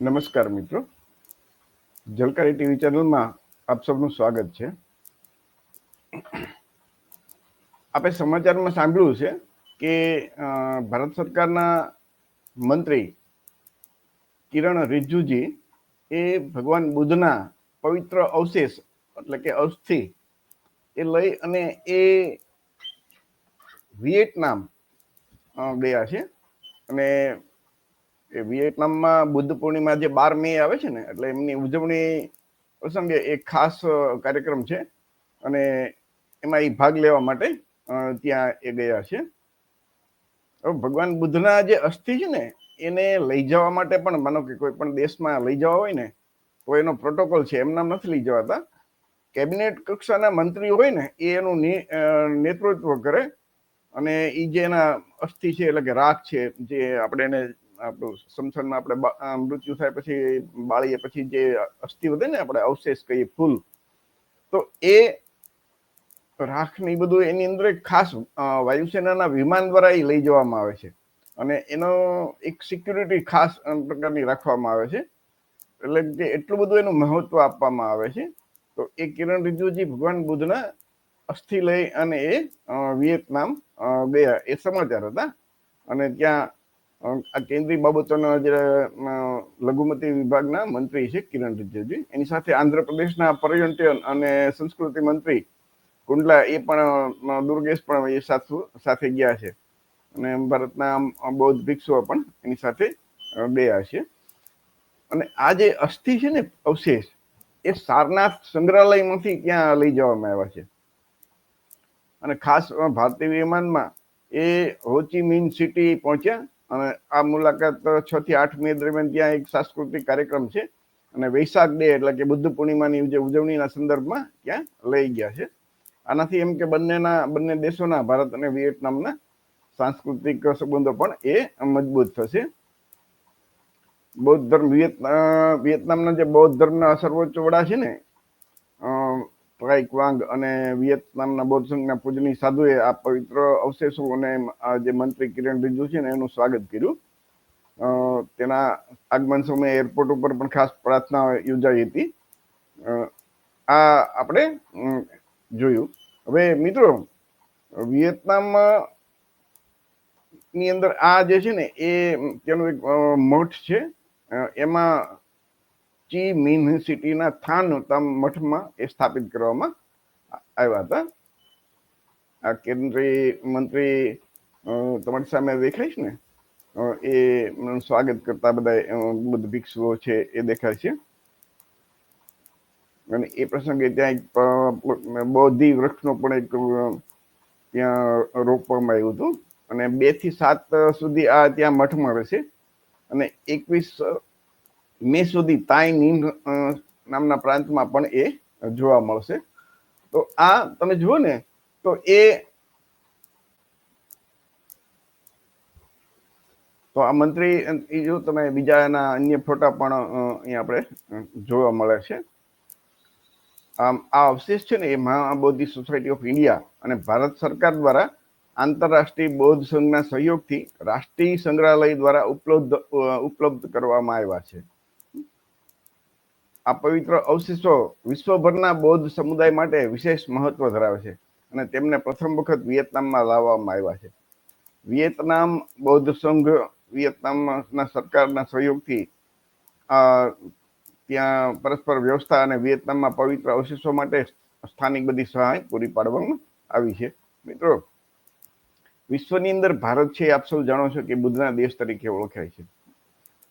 નમસ્કાર મિત્રો. જલકારી ટીવી ચેનલમાં આપ સૌનું સ્વાગત છે. આપણે સમાચારમાં સાંભળ્યું છે કે ભારત સરકારના મંત્રી કિરણ રિજ્જુજી એ ભગવાન બુદ્ધના પવિત્ર અવશેષ એટલે કે અસ્થિ એ લઈ અને એ વિયેટનામ ગયા છે. અને એ વિયેટનામમાં બુદ્ધ પૂર્ણિમા જે બાર મે આવે છે ને, એટલે એમની ઉજવણી પ્રસંગે એક ખાસ કાર્યક્રમ છે. અને એમાં એ ભાગ લેવા માટે ત્યાં એ ગયા છે. ભગવાન બુદ્ધના જે અસ્થિ છે ને, એને લઈ જવા માટે પણ, માનો કે કોઈ પણ દેશમાં લઈ જવા હોય ને, તો એનો પ્રોટોકોલ છે એમના નથી લઈ જવાતા. કેબિનેટ કક્ષાના મંત્રી હોય ને, એ એનું નેતૃત્વ કરે. અને એ જે એના અસ્થિ છે, એટલે કે રાખ છે, જે આપણે એને આપણું સમસનમાં આપણે મૃત્યુ થાય પછી બાળીએ પછી જે અસ્થિ વધે ને આપણે અવશેષ કહીએ ફૂલ, તો એ રાખ ને ઈ બધું એની અંદર એક ખાસ વાયુસેનાના વિમાન દ્વારા એ લઈ જવામાં આવે છે. અને એનો એક સિક્યુરિટી ખાસ પ્રકારની રાખવામાં આવે છે. એટલે કે એટલું બધું એનું મહત્વ આપવામાં આવે છે. તો એ કિરણ રિજુજી ભગવાન બુદ્ધના અસ્થિ લઈ અને એ વિયેતનામ ગયા. એ સમાચાર હતા. અને ત્યાં આ કેન્દ્રીય બાબતોના જે લઘુમતી વિભાગના મંત્રી છે કિરણ રિજિજુ. એની સાથે આંધ્રપ્રદેશના પર્યટન અને સંસ્કૃતિ મંત્રી કુંડલા એ પણ દુર્ગેશ પણ એ સાથે સાથે ગયા છે. અને ભારતના બૌદ્ધ ભિક્ષુઓ પણ એની સાથે ગયા છે. અને આ જે અસ્થિ છે ને અવશેષ, એ સારનાથ સંગ્રહાલયમાંથી ત્યાં લઈ જવામાં આવ્યા છે? અને ખાસ ભારતીય વિમાનમાં એ હોચી મિન સિટી પહોંચ્યા અને આ મુલાકાત છ થી આઠ મે દરમિયાન ત્યાં એક સાંસ્કૃતિક કાર્યક્રમ છે. અને વૈશાખ ડે એટલે કે બુદ્ધ પૂર્ણિમાની જે ઉજવણીના સંદર્ભમાં ત્યાં લઈ ગયા છે. આનાથી એમ કે બંનેના, બંને દેશોના, ભારત અને વિયેટનામના સાંસ્કૃતિક સંબંધો પણ એ મજબૂત થશે. બૌદ્ધ ધર્મ, વિયેત વિયેતનામના જે બૌદ્ધ ધર્મના સર્વોચ્ચ વડા છે ને ક્વાંગ અને વિયેતનામના બોધસંઘના પૂજની સાધુએ આ પવિત્ર અવશેષો અને જે મંત્રી કિરણ રિજુ છે ને એનું સ્વાગત કર્યું. તેના આગમન સમયે એરપોર્ટ ઉપર પણ ખાસ પ્રાર્થના યોજાઈ હતી. આ આપણે જોયું. હવે મિત્રો વિયેતનામની અંદર આ જે છે ને એ તેનું એક મઠ છે. એમાં ચી મીન સિટીના થાન તમ મઠમાં એ સ્થાપિત કરવામાં આવ્યા હતા. આ કેન્દ્રીય મંત્રી તમારી સામે દેખાય છે ને? એ સ્વાગત કરતા બધા બુદ્ધ ભિક્ષુઓ છે એ દેખાય છે. અને એ પ્રસંગે ત્યાં એક બૌદ્ધિ વૃક્ષનો પણ એક ત્યાં રોપવામાં આવ્યું હતું. અને બેથી સાત સુધી આ ત્યાં મઠમાં રહેશે. અને એકવીસ મે સુધી તાઈ નીમ નામના પ્રાંતમાં પણ એ જોવા મળશે. તો આ તમે જુઓ ને, તો એ તો આ મંત્રી, એ જો તમે બીજાના અન્ય ફોટા પણ અહીંયા આપણે જોવા મળે છે. આમ, આ અવશેષ છે ને એ મહાબોધિ સોસાયટી ઓફ ઇન્ડિયા અને ભારત સરકાર દ્વારા આંતરરાષ્ટ્રીય બૌદ્ધ સંઘના સહયોગથી રાષ્ટ્રીય સંગ્રહાલય દ્વારા ઉપલબ્ધ ઉપલબ્ધ કરવામાં આવ્યા છે. આ પવિત્ર અવશેષો વિશ્વભરના બૌદ્ધ સમુદાય માટે વિશેષ મહત્વ ધરાવે છે અને તેમને પ્રથમ વખત વિયેતનામમાં લાવવામાં આવ્યા છે. વિયેતનામ બૌદ્ધ સંઘ વિયેતનામના સરકારના સહયોગથી ત્યાં પરસ્પર વ્યવસ્થા અને વિયેતનામમાં પવિત્ર અવશેષો માટે સ્થાનિક બધી સહાય પૂરી પાડવામાં આવી છે. મિત્રો, વિશ્વની અંદર ભારત છે આપ સૌ જાણો છો કે બુદ્ધના દેશ તરીકે ઓળખાય છે.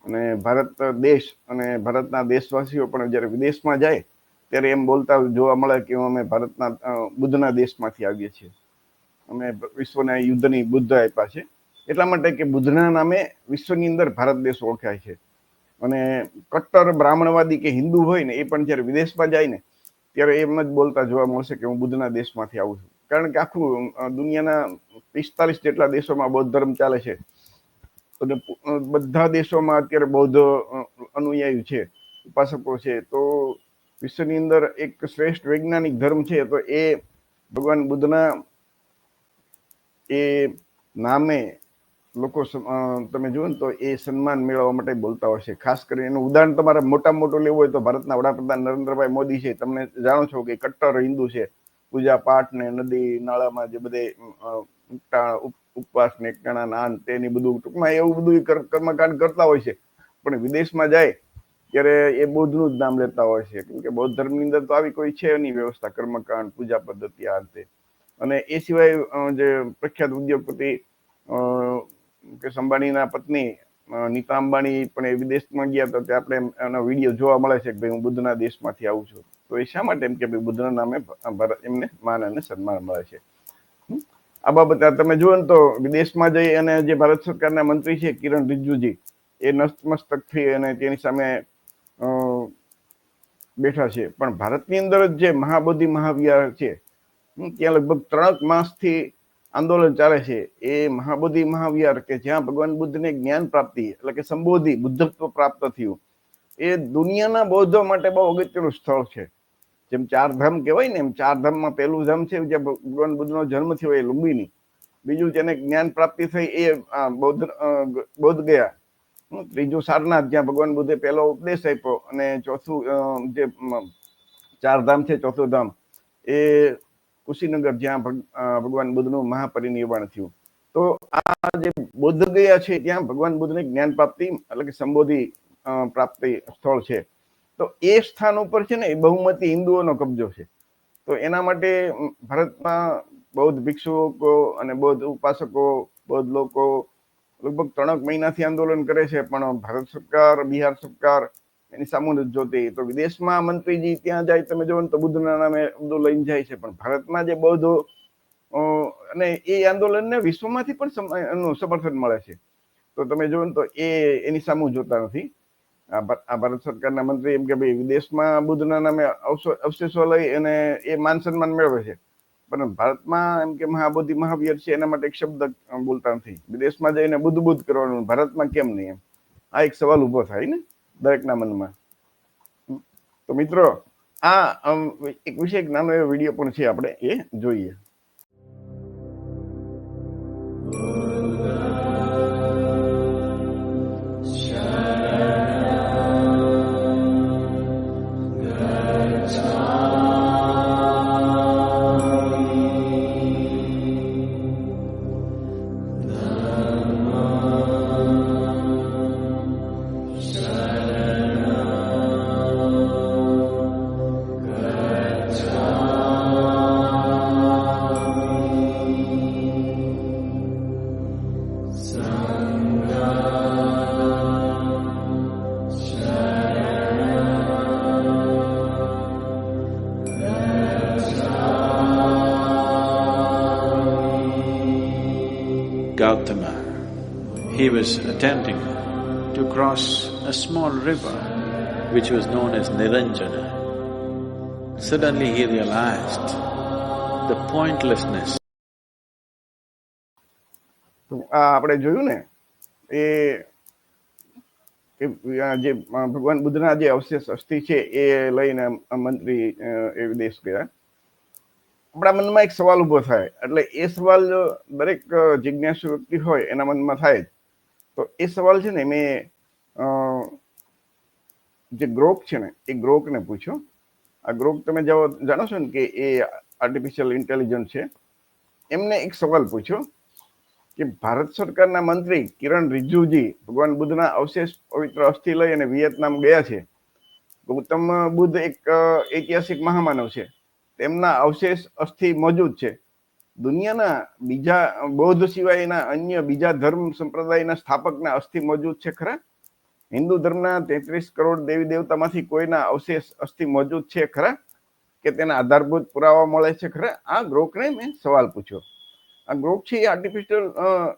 અને ભારત દેશ અને ભારતના દેશવાસીઓ પણ જ્યારે વિદેશમાં જાય, ત્યારે એમ બોલતા જોવા મળે કે અમે ભારતના બુદ્ધના દેશમાંથી આવીએ છીએ. અમે વિશ્વના યુદ્ધની બુદ્ધ આપ્યા છે. એટલા માટે કે બુદ્ધના નામે વિશ્વની અંદર ભારત દેશ ઓળખાય છે. અને કટ્ટર, બ્રાહ્મણવાદી કે હિન્દુ હોય ને, એ પણ જ્યારે વિદેશમાં જાય ને, ત્યારે એમ જ બોલતા જોવા મળશે કે હું બુદ્ધના દેશમાંથી આવું છું. કારણ કે આખું દુનિયાના પિસ્તાલીસ જેટલા દેશોમાં બૌદ્ધ ધર્મ ચાલે છે. અને બધા દેશોમાં અત્યારે બૌદ્ધ અનુયાયી છે, ઉપાસકો છે. તો વિશ્વની અંદર એક શ્રેષ્ઠ વૈજ્ઞાનિક ધર્મ છે તો એ ભગવાન બુદ્ધના એ નામે લોકો તમે જુઓ ને તો એ સન્માન મેળવવા માટે બોલતા હોય છે. ખાસ કરીને એનું ઉદાહરણ તમારે મોટા મોટું લેવું હોય તો ભારતના વડાપ્રધાન નરેન્દ્રભાઈ મોદી છે. તમને જાણો છો કે કટ્ટર હિન્દુ છે. પૂજા પાઠ ને નદી, નાળામાં જે બધે ઉપવાસ ને એકટાણા નાન તેની બધું ટૂંકમાં એવું બધું કર્મકાંડ કરતા હોય છે. પણ વિદેશમાં જાય ત્યારે એ બૌદ્ધનું જ નામ લેતા હોય છે. કેમ કે બૌદ્ધ ધર્મની અંદર તો આવી કોઈ છે નહીં વ્યવસ્થા, કર્મકાંડ, પૂજા પદ્ધતિ આ રીતે. અને એ સિવાય જે પ્રખ્યાત ઉદ્યોગપતિ કે અંબાણીના પત્ની નીતા અંબાણી પણ એ વિદેશમાં ગયા હતા ત્યાં આપણે એનો વીડિયો જોવા મળે છે કે ભાઈ હું બુદ્ધના દેશમાંથી આવું છું. તો એ શા માટે એમ કે ભાઈ બુદ્ધના નામે એમને માન અને સન્માન મળે છે? આ બાબત તમે જુઓ ને તો વિદેશમાં જઈ અને જે ભારત સરકારના મંત્રી છે કિરણ રિજ્જુજી, એ નસ્તમસ્તક થઈ અને તેની સામે બેઠા છે. પણ ભારતની અંદર જ જે મહાબોધિ મહાવિહાર છે ત્યાં લગભગ ત્રણ માસથી આંદોલન ચાલે છે. એ મહાબોધિ મહાવિહાર કે જ્યાં ભગવાન બુદ્ધને જ્ઞાન પ્રાપ્તિ, એટલે કે સંબોધિ, બુદ્ધત્વ પ્રાપ્ત થયું, એ દુનિયાના બૌદ્ધો માટે બહુ અગત્યનું સ્થળ છે. જેમ ચાર ધામ કહેવાય ને એમ ચાર ધામમાં પહેલું ધામ છે જે ભગવાન બુદ્ધનો જન્મ થયો એ લુંબીની. બીજું જેને જ્ઞાન પ્રાપ્તિ થઈ એ બૌદ્ધ બૌદ્ધ ગયા. ત્રીજું સારનાથ, જ્યાં ભગવાન બુદ્ધે પહેલો ઉપદેશ આપ્યો અને ચોથું જે ચાર ધામ છે, ચોથું ધામ, એ કુશીનગર જ્યાં ભગવાન બુદ્ધનું મહાપરિનિર્વાણ થયું. તો આ જે બુદ્ધ ગયા છે ત્યાં ભગવાન બુદ્ધને જ્ઞાન પ્રાપ્તિ એટલે કે સંબોધિ પ્રાપ્તિ સ્થળ છે. તો એ સ્થાન ઉપર છે ને એ બહુમતી હિન્દુઓનો કબજો છે. તો એના માટે ભારતમાં બૌદ્ધ ભિક્ષુકો અને બૌદ્ધ ઉપાસકો, બૌદ્ધ લોકો લગભગ ત્રણક મહિનાથી આંદોલન કરે છે, પણ ભારત સરકાર, બિહાર સરકાર, એની સામુ જોતી તો વિદેશમાં મંત્રીજી ત્યાં જાય, તમે જોવો તો બુદ્ધના નામે બધું લઈને જાય છે. પણ ભારતમાં જે બૌદ્ધો અને એ આંદોલનને વિશ્વમાંથી પણ એનું સમર્થન મળે છે. તો તમે જોવો તો એ એની સામુ જોતા નથી. આ ભારત સરકારના મંત્રી એમ કે ભાઈ, વિદેશમાં બુદ્ધના નામે અવશેષો લઈ અને એ માન સન્માન મેળવે છે. પણ ભારતમાં એમ કે મહાબુદ્ધિ મહાવીર છે, એના માટે એક શબ્દ બોલતા નથી. વિદેશમાં જઈને બુદ્ધ બુદ્ધ કરવાનું, ભારતમાં કેમ નહીં એમ? આ એક સવાલ ઊભો થાય ને, દરેકના મનમાં. તો મિત્રો, આ એક વિશે એક નાનો એવો વીડિયો પણ છે આપણે, એ જોઈએ. Attempting to cross a small river which was known as Niranjana. Suddenly he realized the pointlessness. તો આ આપણે જોયું ને એ કે આ જે ભગવાન બુદ્ધના જે અવશેષ અસ્થિ છે એ લઈને આ મંત્રી અ, એ વિદેશ ગયા. આપણા મનમાં એક સવાલ ઊભો થાય. એટલે એ સવાલ જો દરેક અ, જિજ્ઞાસુ વ્યક્તિ હોય એના મનમાં થાય જ. તો એ સવાલ છે ને મેં જે ગ્રોક છે ને, એ ગ્રોકને પૂછ્યો. આ ગ્રોક તમે જાઓ, જાણો છો ને કે એ આર્ટિફિશિયલ ઇન્ટેલિજન્સ છે? એમને એક સવાલ પૂછ્યો કે ભારત સરકારના મંત્રી કિરણ રિજ્જુજી ભગવાન બુદ્ધના અવશેષ પવિત્ર અસ્થિ લઈ અને વિયેતનામ ગયા છે. ગૌતમ બુદ્ધ એક ઐતિહાસિક મહામાનવ છે. તેમના અવશેષ અસ્થિ મોજૂદ છે. દુનિયાના બીજા, બૌદ્ધ સિવાયના અન્ય બીજા ધર્મ સંપ્રદાયના સ્થાપકના અસ્થિ મોજૂદ છે ખરા? હિન્દુ ધર્મના તેત્રીસ કરોડ દેવી દેવતામાંથી કોઈના અવશેષ અસ્થિ મોજૂદ છે ખરા? કે તેના આધારભૂત પુરાવા મળે છે ખરા? આ ગ્રોકને મેં સવાલ પૂછ્યો. આ ગ્રોક છે એ આર્ટિફિશિયલ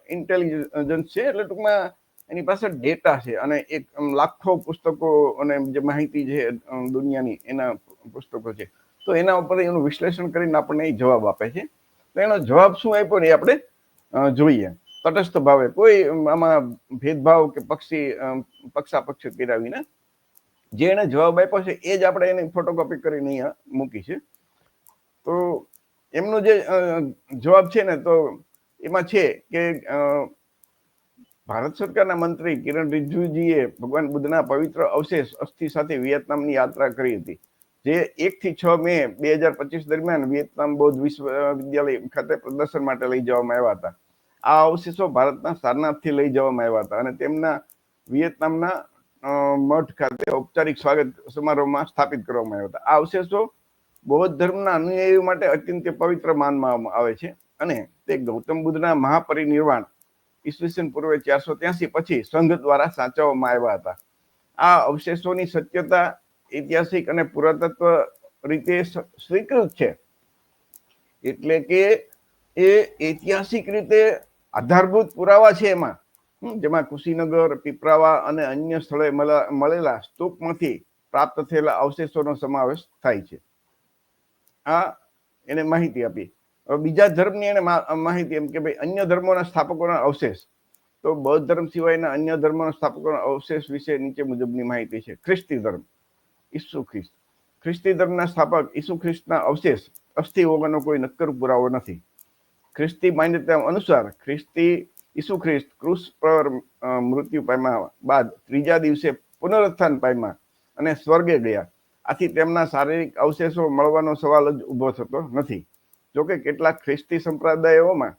ઇન્ટેલિજન્સ છે, એટલે ટૂંકમાં એની પાસે ડેટા છે અને એક લાખો પુસ્તકો અને જે માહિતી છે દુનિયાની એના પુસ્તકો છે. તો એના ઉપર એનું વિશ્લેષણ કરીને આપણને એ જવાબ આપે છે. તો એનો જવાબ શું આપ્યો ને એ આપણે જોઈએ. તટસ્થ ભાવે. કોઈ આમાં ભેદભાવ કે પક્ષી પક્ષાપક્ષ કર્યા વિના જે એને જવાબ આપ્યો છે, એ જ આપણે એની ફોટોકોપી કરીને અહીંયા મૂકી છે. તો એમનો જે જવાબ છે ને, તો એમાં છે કે ભારત સરકારના મંત્રી કિરણ રિજ્જુજીએ ભગવાન બુદ્ધના પવિત્ર અવશેષ અસ્થિ સાથે વિયેતનામની યાત્રા કરી હતી. જે એક થી છ મે બે હજાર પચીસ દરમિયાન વિયેતનામ બૌદ્ધ વિશ્વવિદ્યાલય ખાતે પ્રદર્શન માટે લઈ જવામાં આવ્યા હતા. આ અવશેષો ભારતના સારનાથથી લઈ જવામાં આવ્યા હતા અને તેમના વિયેતનામના મઠ ખાતે ઔપચારિક સ્વાગત સમારોહમાં સ્થાપિત કરવામાં આવ્યા હતા. આ અવશેષો બૌદ્ધ ધર્મના અનુયાયીઓ માટે અત્યંત પવિત્ર માનવામાં આવે છે અને તે ગૌતમ બુદ્ધના મહાપરિનિર્વાણ ઈસવીસન પૂર્વે ચારસો ત્યાસી પછી સંઘ દ્વારા સાચવવામાં આવ્યા હતા. આ અવશેષોની સત્યતા ઐતિહાસિક અને પુરાતત્વ રીતે સ્વીકૃત છે. એટલે કે એ ઐતિહાસિક રીતે આધારભૂત પુરાવા છે એમાં. જેમાં કુશીનગર પીપરાવા અને અન્ય સ્થળે મળે- મળેલા સ્તૂપમાંથી પ્રાપ્ત થયેલા અવશેષોનો સમાવેશ થાય છે. આ એને માહિતી આપી હવે બીજા ધર્મની એને માહિતી એમ કે ભાઈ અન્ય ધર્મોના સ્થાપકોના અવશેષ. તો બૌદ્ધ ધર્મ સિવાયના અન્ય ધર્મોના સ્થાપકોના અવશેષ વિશે નીચે મુજબની માહિતી છે. ખ્રિસ્તી ધર્મ. ઈસુ ખ્રિસ્ત. ખ્રિસ્તી ધર્મના સ્થાપક ઈસુ ખ્રિસ્તના અવશેષ, અસ્થિ વગરનો કોઈ નક્કર પુરાવો નથી. ખ્રિસ્તી માન્યતા અનુસાર ખ્રિસ્તી ઈસુ ખ્રિસ્ત ક્રુસ પર મૃત્યુ પામ્યા બાદ ત્રીજા દિવસે પુનરુત્થાન પામ્યા અને સ્વર્ગે ગયા. આથી તેમના શારીરિક અવશેષો મળવાનો સવાલ જ ઊભો થતો નથી. જોકે કેટલાક ખ્રિસ્તી સંપ્રદાયોમાં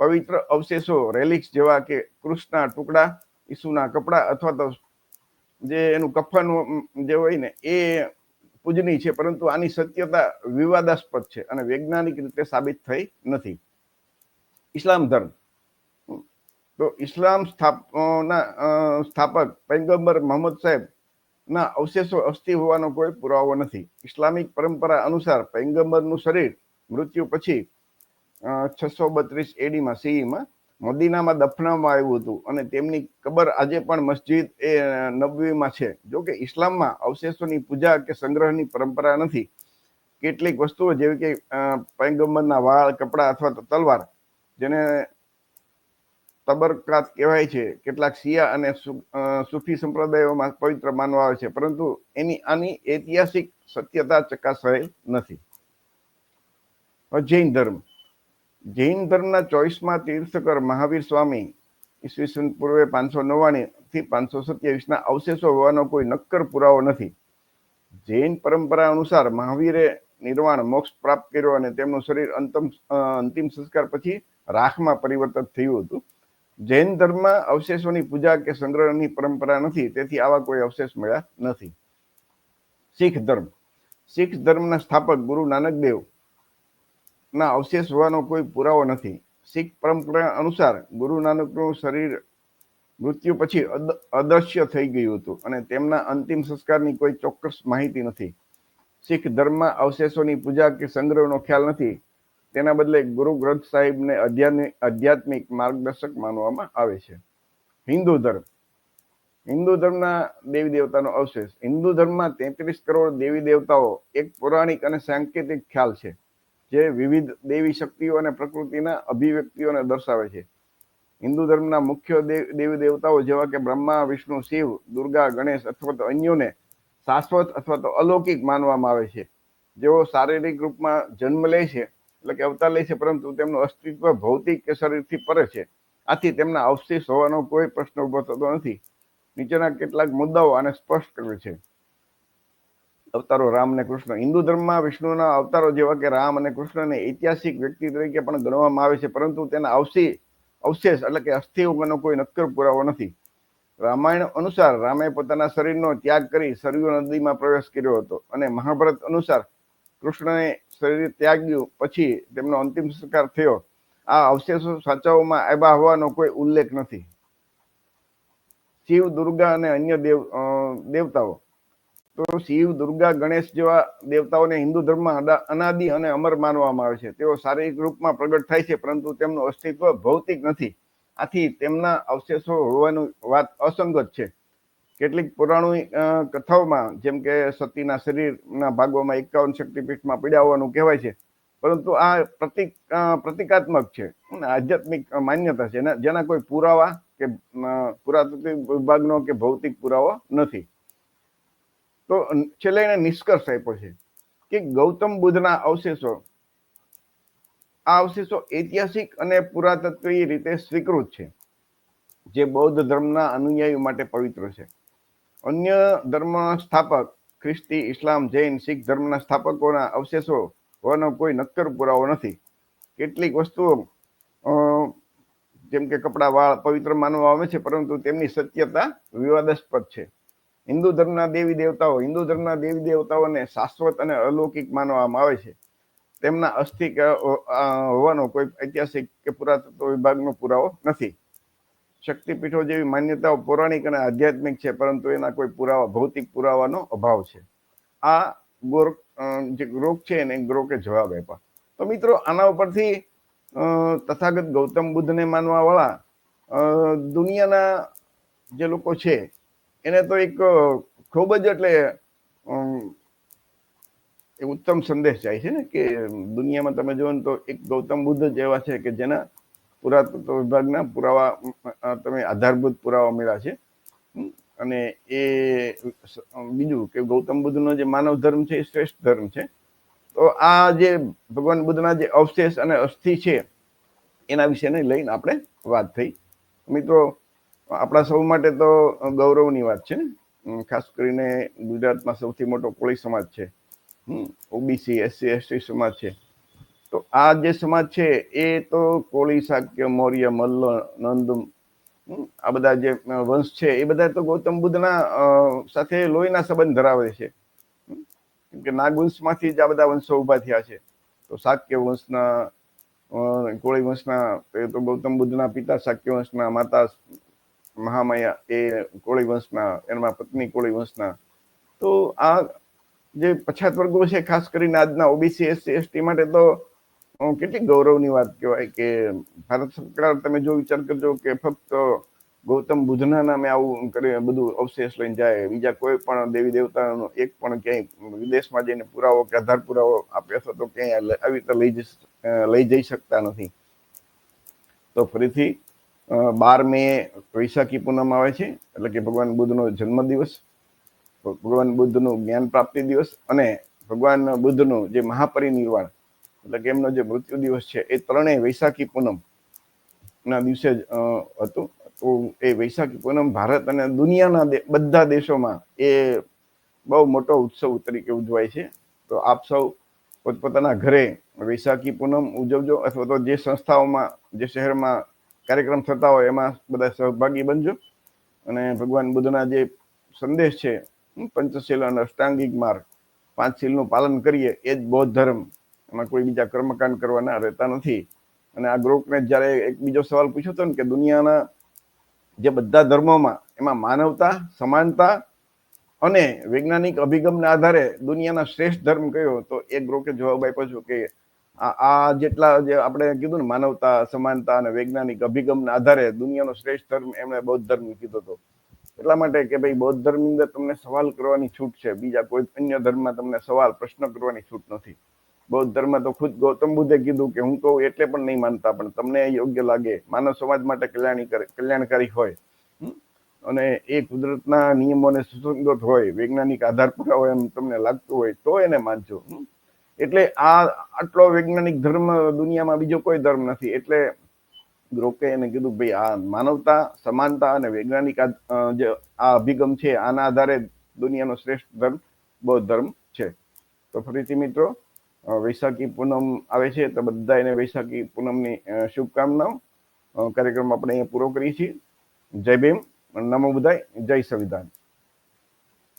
પવિત્ર અવશેષો રેલિક્સ જેવા કે કૃષ્ણના ટુકડા, ઈસુના કપડાં અથવા તો જે એનું કફન જે હોય ને એ પૂજનીય છે પરંતુ આની સત્યતા વિવાદાસ્પદ છે અને વૈજ્ઞાનિક રીતે સાબિત થઈ નથી. ઇસ્લામ ધર્મ. તો ઇસ્લામ સ્થાપ અ, ના અ, સ્થાપક પૈગંબર મોહમ્મદ સાહેબ ના અવશેષો અસ્થિ હોવાનો કોઈ પુરાવો નથી. ઇસ્લામિક પરંપરા અનુસાર પૈગંબરનું શરીર મૃત્યુ પછી છસો બત્રીસ એડીમાં સીઈમાં મદીનામાં દફનાવવામાં આવ્યું હતું. અને તેમની કબર આજે પણ મસ્જિદ એ નબવીમાં છે. જો કે ઇસ્લામમાં અવશેષોની પૂજા કે સંગ્રહની પરંપરા નથી. કેટલીક વસ્તુઓ જેવી કે પૈગંબરના વાળ, કપડા અથવા તો તલવાર, જેને તબરકાત કહેવાય છે, કેટલાક શિયા અને સુફી સંપ્રદાયોમાં પવિત્ર માનવા આવે છે. પરંતુ એની આની ઐતિહાસિક સત્યતા ચકાસાયેલ નથી. જૈન ધર્મ. જૈન ધર્મના ચોવીસમાં તીર્થકર મહાવીર સ્વામી ઈસવીસન પૂર્વે પાંચસો નવ્વાણી થી પાંચસો સત્યાવીસના અવશેષો હોવાનો કોઈ નક્કર પુરાવો નથી. જૈન પરંપરા અનુસાર મહાવીરે નિર્વાણ મોક્ષ પ્રાપ્ત કર્યો અને તેમનું શરીર અંતમ અંતિમ સંસ્કાર પછી રાખમાં પરિવર્તિત થયું હતું. જૈન ધર્મમાં અવશેષોની પૂજા કે સંગ્રહની પરંપરા નથી, તેથી આવા કોઈ અવશેષ મળ્યા નથી. શીખ ધર્મ. શીખ ધર્મના સ્થાપક ગુરુ નાનક દેવ ના, અવશેષ હોવાનો કોઈ પુરાવો નથી. શીખ પરંપરા અનુસાર ગુરુ નાનકનું શરીર મૃત્યુ પછી અદ- અદૃશ્ય થઈ ગયું હતું અને તેમના અંતિમ સંસ્કારની કોઈ ચોક્કસ માહિતી નથી. શીખ ધર્મમાં અવશેષોની પૂજા કે સંગ્રહનો ખ્યાલ નથી. તેના બદલે ગુરુ ગ્રંથ સાહિબને આધ્યાત્મિક માર્ગદર્શક માનવામાં આવે છે. હિન્દુ ધર્મ. હિન્દુ ધર્મના દેવી દેવતાનો અવશેષ. હિન્દુ ધર્મમાં તેત્રીસ કરોડ દેવી દેવતાઓ એક પૌરાણિક અને સાંકેતિક ખ્યાલ છે. જે વિવિધ દેવી શક્તિઓ અને પ્રકૃતિના અભિવ્યક્તિઓને દર્શાવે છે. હિન્દુ ધર્મના મુખ્ય દેવ- દેવી દેવતાઓ જેવા કે બ્રહ્મા, વિષ્ણુ, શિવ, દુર્ગા, ગણેશ અથવા તો અન્યોને શાશ્વત અથવા તો અલૌકિક માનવામાં આવે છે. જેઓ શારીરિક રૂપમાં જન્મ લે છે, એટલે કે અવતાર લે છે, પરંતુ તેમનું અસ્તિત્વ ભૌતિક કે શરીરથી પરે છે. આથી તેમના અવશેષ હોવાનો કોઈ પ્રશ્ન ઊભો થતો નથી. નીચેના કેટલાક મુદ્દાઓ આને સ્પષ્ટ કરે છે. અવતારો રામ અને કૃષ્ણ. હિન્દુ ધર્મમાં વિષ્ણુના અવતારો જેવા કે રામ અને કૃષ્ણને ઐતિહાસિક વ્યક્તિ તરીકે પણ ગણવામાં આવે છે, પરંતુ તેના અવશી, અવશેષ એટલે કે અસ્થિ કોઈ નક્કર પુરાવો નથી. રામાયણ અનુસાર રામે પોતાના શરીરનો ત્યાગ કરી સરયુ નદીમાં પ્રવેશ કર્યો હતો અને મહાભારત અનુસાર કૃષ્ણએ શરીર ત્યાગ્યું પછી તેમનો અંતિમ સંસ્કાર થયો. આ અવશેષો સાચવવામાં આવ્યા હોવાનો કોઈ ઉલ્લેખ નથી. શિવ, દુર્ગા અને અન્ય દેવ દેવતાઓ તો શિવ, દુર્ગા, ગણેશ જેવા દેવતાઓને હિન્દુ ધર્મમાં અનાદિ અને અમર માનવામાં આવે છે. તેઓ શારીરિક રૂપમાં પ્રગટ થાય છે, પરંતુ તેમનું અસ્તિત્વ ભૌતિક નથી. આથી તેમના અવશેષો હોવાનું વાત અસંગત છે. કેટલીક પૌરાણિક કથાઓમાં, જેમ કે સતીના શરીરના ભાગોમાં એકાવન શક્તિપીઠમાં પીડા હોવાનું કહેવાય છે, પરંતુ આ પ્રતિક પ્રતિકાત્મક છે આધ્યાત્મિક માન્યતા છે. જેના કોઈ પુરાવા કે પુરાતત્વ વિભાગનો કે ભૌતિક પુરાવો નથી. તો છેલ્લે એને નિષ્કર્ષ આપ્યો છે કે ગૌતમ બુદ્ધના અવશેષો, આ અવશેષો ઐતિહાસિક અને પુરાતત્વીય રીતે સ્વીકૃત છે, જે બૌદ્ધ ધર્મના અનુયાયીઓ માટે પવિત્ર છે. અન્ય ધર્મ સ્થાપક ખ્રિસ્તી, ઇસ્લામ, જૈન, શીખ ધર્મના સ્થાપકોના અવશેષો હોવાનો કોઈ નક્કર પુરાવો નથી. કેટલીક વસ્તુઓ જેમ કે કપડા વાળ પવિત્ર માનવામાં આવે છે, પરંતુ તેમની સત્યતા વિવાદાસ્પદ છે. હિન્દુ ધર્મના દેવી દેવતાઓ, હિન્દુ ધર્મના દેવી દેવતાઓને શાશ્વત અને અલૌકિક માનવામાં આવે છે. તેમના અસ્થિ હોવાનો કોઈ ઐતિહાસિક કે પુરાતત્વ વિભાગનો પુરાવો નથી. શક્તિપીઠો જેવી માન્યતાઓ પૌરાણિક અને આધ્યાત્મિક છે, પરંતુ એના કોઈ પુરાવા, ભૌતિક પુરાવાનો અભાવ છે. આ ગોર જે ગ્રોક છે એને ગ્રોકે જવાબ આપ્યા. તો મિત્રો, આના ઉપરથી તથાગત ગૌતમ બુદ્ધને માનવાવાળા દુનિયાના જે લોકો છે એને તો એક ખૂબ જ એટલે એ ઉત્તમ સંદેશ જાય છે ને કે દુનિયામાં તમે જુઓ તો એક ગૌતમ બુદ્ધ જ એવા છે કે જેના પુરાતત્વ વિભાગના પુરાવા તમે આધારભૂત પુરાવા મળ્યા છે. અને એ બીજું કે ગૌતમ બુદ્ધનો જે માનવ ધર્મ છે એ શ્રેષ્ઠ ધર્મ છે. તો આ જે ભગવાન બુદ્ધના જે અવશેષ અને અસ્થિ છે, એના વિશેને લઈને આપણે વાત થઈ. મિત્રો આપણા સૌ માટે તો ગૌરવની વાત છે. ખાસ કરીને ગુજરાતમાં સૌથી મોટો કોળી સમાજ છે. ઓબીસી એસસી એસટી સમાજ છે. તો આ જે સમાજ છે, એ તો કોળી શાક્ય મૌર્ય, મલ્લ, નંદ આ બધા જે વંશ છે, એ બધા તો ગૌતમ બુદ્ધના સાથે લોહીના સંબંધ ધરાવે છે. કેમ કે નાગવંશમાંથી જ આ બધા વંશો ઊભા થયા છે. તો શાક્ય વંશના કોળી વંશના તો ગૌતમ બુદ્ધના પિતા શાક્ય વંશના માતા મહામાયા એ કોળી વંશના એના પત્ની કોળી વંશના. તો આ જે પછાત વર્ગો છે, ખાસ કરીને આજના ઓબીસી, એસસી, એસટી માટે તો કેટલી ગૌરવની વાત કહેવાય કે ભારત સરકાર તમે જો વિચાર કરજો કે ફક્ત ગૌતમ બુદ્ધના નામે આવું કરી, બધું અવશેષ લઈને જાય, બીજા કોઈ પણ દેવી દેવતાનો એક પણ ક્યાંય વિદેશમાં જઈને પુરાવો કે આધાર પુરાવો આપે અથવા તો ક્યાંય આવી રીતે લઈ જઈ લઈ જઈ શકતા નથી. તો ફરીથી બાર મે વૈશાખી પૂનમ આવે છે. એટલે કે ભગવાન બુદ્ધનો જન્મદિવસ, ભગવાન બુદ્ધનું જ્ઞાન પ્રાપ્તિ દિવસ અને ભગવાન બુદ્ધનું જે મહાપરિનિર્વાણ, એટલે કે એમનો જે મૃત્યુ દિવસ છે, એ ત્રણેય વૈશાખી પૂનમ ના દિવસે જ હતું. તો એ વૈશાખી પૂનમ ભારત અને દુનિયાના બધા દેશોમાં એ બહુ મોટો ઉત્સવ તરીકે ઉજવાય છે. તો આપ સૌ પોતપોતાના ઘરે વૈશાખી પૂનમ ઉજવજો અથવા તો જે સંસ્થાઓમાં, જે શહેરમાં કાર્યક્રમ થતા હોય એમાં બધા સહભાગી બનજો. અને ભગવાન બુદ્ધના જે સંદેશ છે પંચશીલ અને અષ્ટાંગિક માર્ગ પાંચ શીલનું પાલન કરીએ, એ જ બૌદ્ધ ધર્મ. એમાં કોઈ બીજા કર્મકાંડ કરવાના રહેતા નથી. અને આ ગ્રુપને જ્યારે એક બીજો સવાલ પૂછ્યો હતો ને કે દુનિયાના જે બધા ધર્મોમાં એમાં માનવતા, સમાનતા અને વૈજ્ઞાનિક અભિગમના આધારે દુનિયાના શ્રેષ્ઠ ધર્મ કયો, તો એ ગ્રુપે જવાબ આપ્યો છે કે આ જેટલા જે આપણે કીધું ને માનવતા, સમાનતા અને વૈજ્ઞાનિક અભિગમના આધારે દુનિયાનો શ્રેષ્ઠ ધર્મ એમણે બૌદ્ધ ધર્મ કીધો હતો. એટલા માટે કે ભાઈ બૌદ્ધ ધર્મની અંદર તમને સવાલ કરવાની છૂટ છે, બીજા કોઈ અન્ય ધર્મમાં તમને સવાલ, પ્રશ્ન કરવાની છૂટ નથી. બૌદ્ધ ધર્મ તો ખુદ ગૌતમ બુદ્ધે કીધું કે હું કહું એટલે પણ નહીં માનતા, પણ તમને યોગ્ય લાગે. માનવ સમાજ માટે કલ્યાણી કલ્યાણકારી હોય? અને એ કુદરતના નિયમોને સુસંગત હોય, વૈજ્ઞાનિક આધાર હોય એમ તમને લાગતું હોય, તો એને માનજો? એટલે આ આટલો વૈજ્ઞાનિક ધર્મ દુનિયામાં બીજો કોઈ ધર્મ નથી. એટલે ગ્રોકે એને કીધું ભાઈ આ માનવતા, સમાનતા અને વૈજ્ઞાનિક જે આ અભિગમ છે, આના આધારે દુનિયાનો શ્રેષ્ઠ ધર્મ બૌદ્ધ ધર્મ છે. તો ફરીથી મિત્રો વૈશાખી પૂનમ આવે છે, તો બધા એને વૈશાખી પૂનમની શુભકામનાઓ કાર્યક્રમ આપણે અહીંયા પૂરો કરીએ છીએ. જય ભીમ, નમો બુધાય, જય સંવિધાન.